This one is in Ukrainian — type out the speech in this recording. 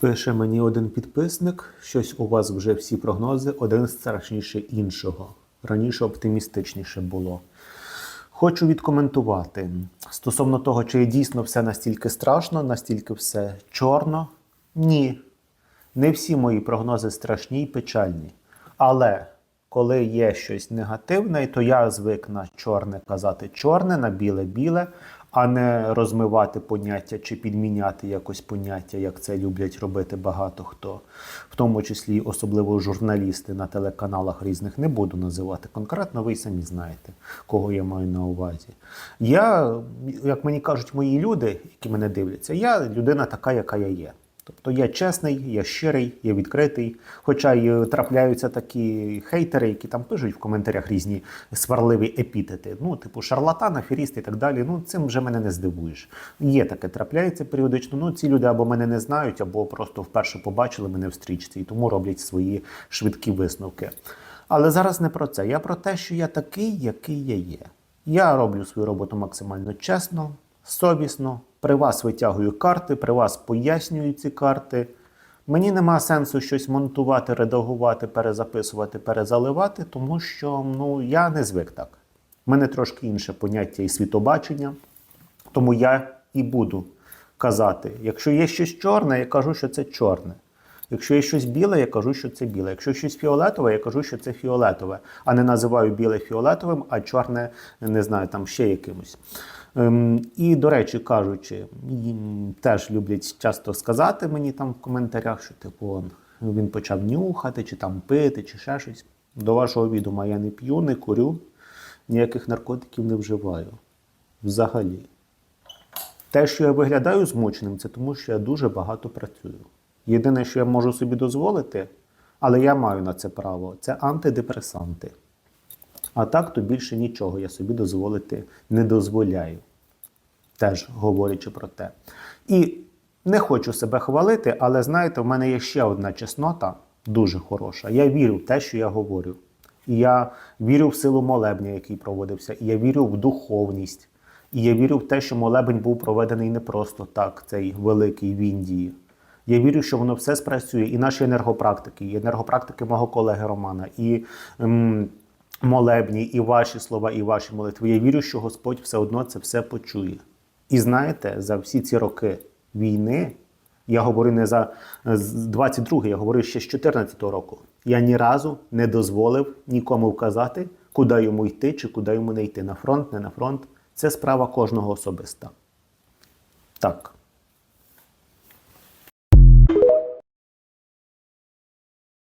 Пише мені один підписник, щось у вас вже всі прогнози один страшніше іншого. Раніше оптимістичніше було. Хочу відкоментувати стосовно того, чи дійсно все настільки страшно, настільки все чорно. Ні. Не всі мої прогнози страшні й печальні. Але коли є щось негативне, то я звик на чорне казати чорне, на біле біле, а не розмивати поняття чи підміняти якось поняття, як це люблять робити багато хто, в тому числі особливо журналісти на телеканалах різних. Не буду називати конкретно, ви самі знаєте, кого я маю на увазі. Я, як мені кажуть мої люди, які мене дивляться, я людина така, яка я є. Тобто я чесний, я щирий, я відкритий. Хоча й трапляються такі хейтери, які там пишуть в коментарях різні сварливі епітети. Ну, типу шарлатан, аферіст і так далі. Ну, цим вже мене не здивуєш. Є таке, трапляється періодично. Ну, ці люди або мене не знають, або просто вперше побачили мене в стрічці і тому роблять свої швидкі висновки. Але зараз не про це. Я про те, що я такий, який я є. Я роблю свою роботу максимально чесно, совісно. При вас витягую карти, при вас пояснюю ці карти. Мені нема сенсу щось монтувати, редагувати, перезаписувати, перезаливати, тому що ну, я не звик так. У мене трошки інше поняття і світобачення. Тому я і буду казати: якщо є щось чорне, я кажу, що це чорне. Якщо є щось біле, я кажу, що це біле. Якщо щось фіолетове, я кажу, що це фіолетове, а не називаю біле фіолетовим, а чорне, не знаю, там ще якимось. Ем, і, до речі, кажучи, теж люблять часто сказати мені там в коментарях, що типу він почав нюхати, чи там пити, чи ще щось. До вашого відома я не п'ю, не курю, ніяких наркотиків не вживаю. Взагалі. Те, що я виглядаю змученим, це тому, що я дуже багато працюю. Єдине, що я можу собі дозволити, але я маю на це право, це антидепресанти. А так, то більше нічого я собі дозволити не дозволяю. Теж говорячи про те. І не хочу себе хвалити, але знаєте, в мене є ще одна чеснота, дуже хороша. Я вірю в те, що я говорю. І я вірю в силу молебня, який проводився, і я вірю в духовність. І я вірю в те, що молебень був проведений не просто так, цей великий в Індії. Я вірю, що воно все спрацює, і наші енергопрактики, і енергопрактики мого колеги Романа, і ем, молебні, і ваші слова, і ваші молитви. Я вірю, що Господь все одно це все почує. І знаєте, за всі ці роки війни, я говорю не за 22 я говорю ще з 14 року. Я ні разу не дозволив нікому вказати, куди йому йти чи куди йому не йти. На фронт, не на фронт. Це справа кожного особиста. Так.